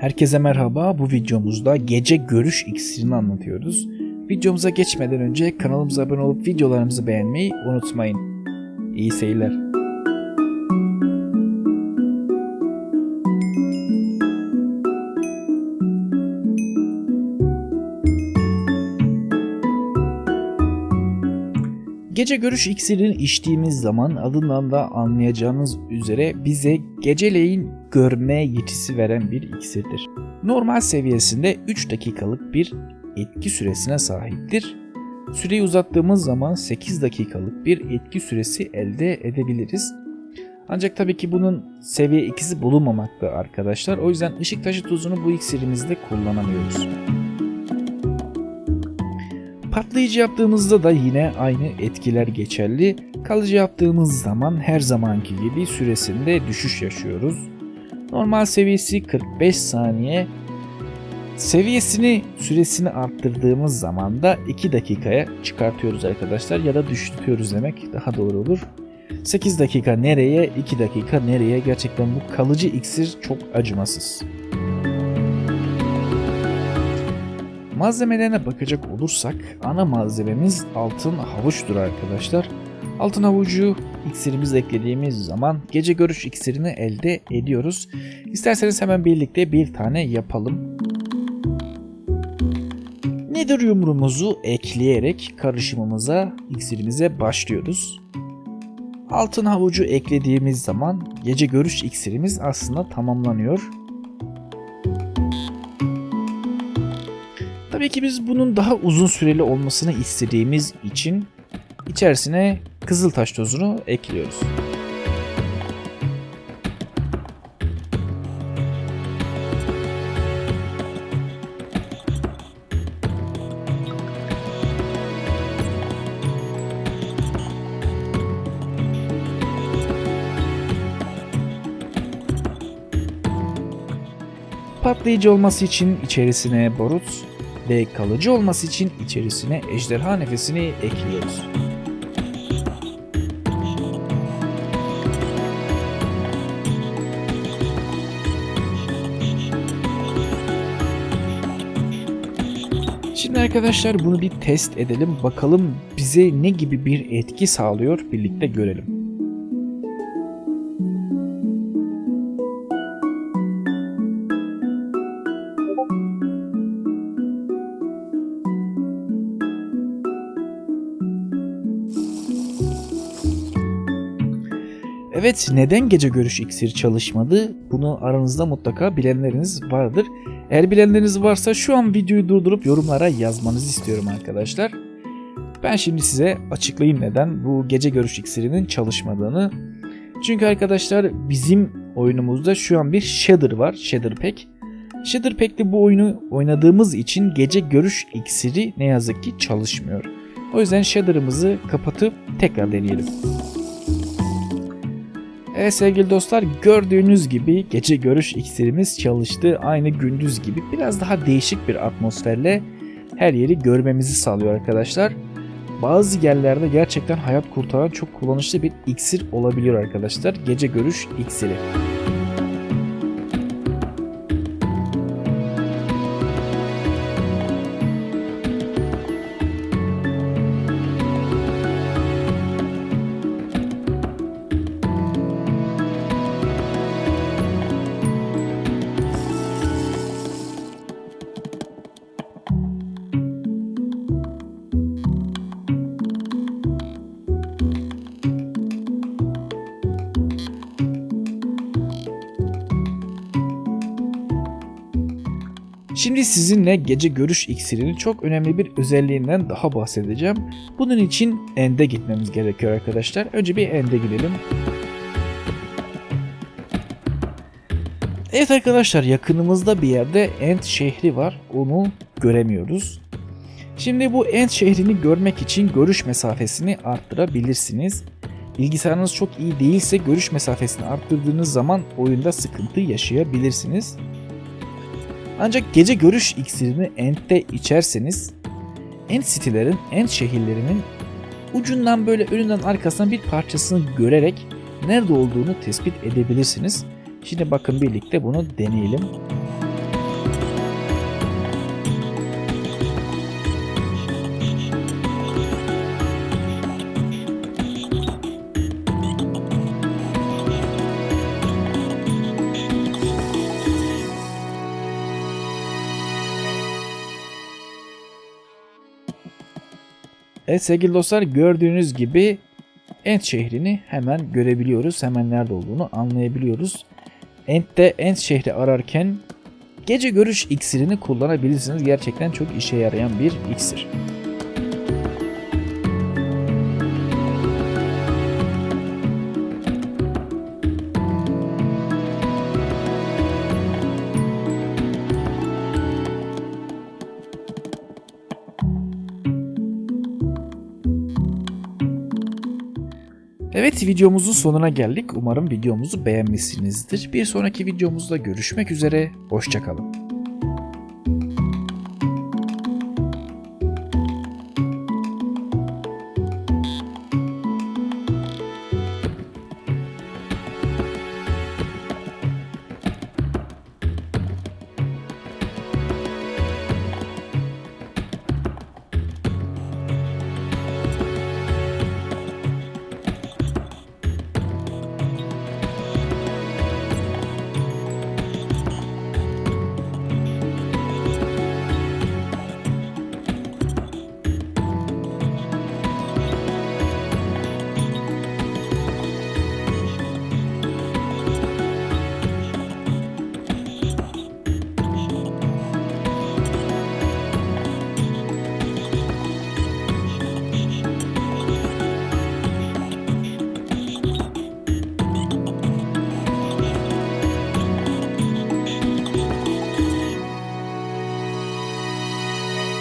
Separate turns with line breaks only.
Herkese merhaba. Bu videomuzda gece görüş iksirini anlatıyoruz. Videomuza geçmeden önce kanalımıza abone olup videolarımızı beğenmeyi unutmayın. İyi seyirler. Gece görüş iksirini içtiğimiz zaman adından da anlayacağınız üzere bize geceleyin görme yetisi veren bir iksirdir. Normal seviyesinde 3 dakikalık bir etki süresine sahiptir. Süreyi uzattığımız zaman 8 dakikalık bir etki süresi elde edebiliriz. Ancak tabii ki bunun seviye ikisi bulunmamakta arkadaşlar. O yüzden ışık taşı tuzunu bu iksirimizde kullanamıyoruz. Patlayıcı yaptığımızda da yine aynı etkiler geçerli. Kalıcı yaptığımız zaman her zamanki gibi süresinde düşüş yaşıyoruz. Normal seviyesi 45 saniye. Seviyesini, süresini arttırdığımız zaman da 2 dakikaya çıkartıyoruz arkadaşlar ya da düşürtüyoruz demek daha doğru olur. 8 dakika nereye, 2 dakika nereye gerçekten bu kalıcı iksir çok acımasız. Malzemelerine bakacak olursak ana malzememiz altın havuçtur arkadaşlar. Altın havucu iksirimizi eklediğimiz zaman gece görüş iksirini elde ediyoruz. İsterseniz hemen birlikte bir tane yapalım. Nedir yumruğumuzu ekleyerek karışımımıza, iksirimize başlıyoruz. Altın havucu eklediğimiz zaman gece görüş iksirimiz aslında tamamlanıyor. Tabii ki biz bunun daha uzun süreli olmasını istediğimiz için içerisine kızıltaş tozunu ekliyoruz. Patlayıcı olması için içerisine barut ve kalıcı olması için içerisine ejderha nefesini ekliyoruz. Şimdi arkadaşlar bunu bir test edelim. Bakalım bize ne gibi bir etki sağlıyor birlikte görelim. Evet neden gece görüş iksiri çalışmadı? Bunu aranızda mutlaka bilenleriniz vardır. Eğer bilenleriniz varsa şu an videoyu durdurup yorumlara yazmanızı istiyorum arkadaşlar. Ben şimdi size açıklayayım neden bu gece görüş iksirinin çalışmadığını. Çünkü arkadaşlar bizim oyunumuzda şu an bir shader var. Shader Pack. Shader Pack'te bu oyunu oynadığımız için gece görüş iksiri ne yazık ki çalışmıyor. O yüzden shader'ımızı kapatıp tekrar deneyelim. Evet sevgili dostlar gördüğünüz gibi gece görüş iksirimiz çalıştı. Aynı gündüz gibi biraz daha değişik bir atmosferle her yeri görmemizi sağlıyor arkadaşlar. Bazı yerlerde gerçekten hayat kurtaran çok kullanışlı bir iksir olabiliyor arkadaşlar. Gece görüş iksiri. Şimdi sizinle gece görüş iksirinin çok önemli bir özelliğinden daha bahsedeceğim. Bunun için End'e gitmemiz gerekiyor arkadaşlar. Önce bir End'e gidelim. Evet arkadaşlar yakınımızda bir yerde End şehri var. Onu göremiyoruz. Şimdi bu End şehrini görmek için görüş mesafesini arttırabilirsiniz. Bilgisayarınız çok iyi değilse görüş mesafesini arttırdığınız zaman oyunda sıkıntı yaşayabilirsiniz. Ancak gece görüş iksirini Ent'te içerseniz Ent sitelerin, Ent şehirlerinin ucundan böyle önünden arkasından bir parçasını görerek nerede olduğunu tespit edebilirsiniz. Şimdi bakın birlikte bunu deneyelim. Evet sevgili dostlar gördüğünüz gibi Ent şehrini hemen görebiliyoruz. Hemen nerede olduğunu anlayabiliyoruz. Ent'te Ent şehri ararken gece görüş iksirini kullanabilirsiniz. Gerçekten çok işe yarayan bir iksir. Evet videomuzun sonuna geldik. Umarım videomuzu beğenmişsinizdir. Bir sonraki videomuzda görüşmek üzere. Hoşçakalın.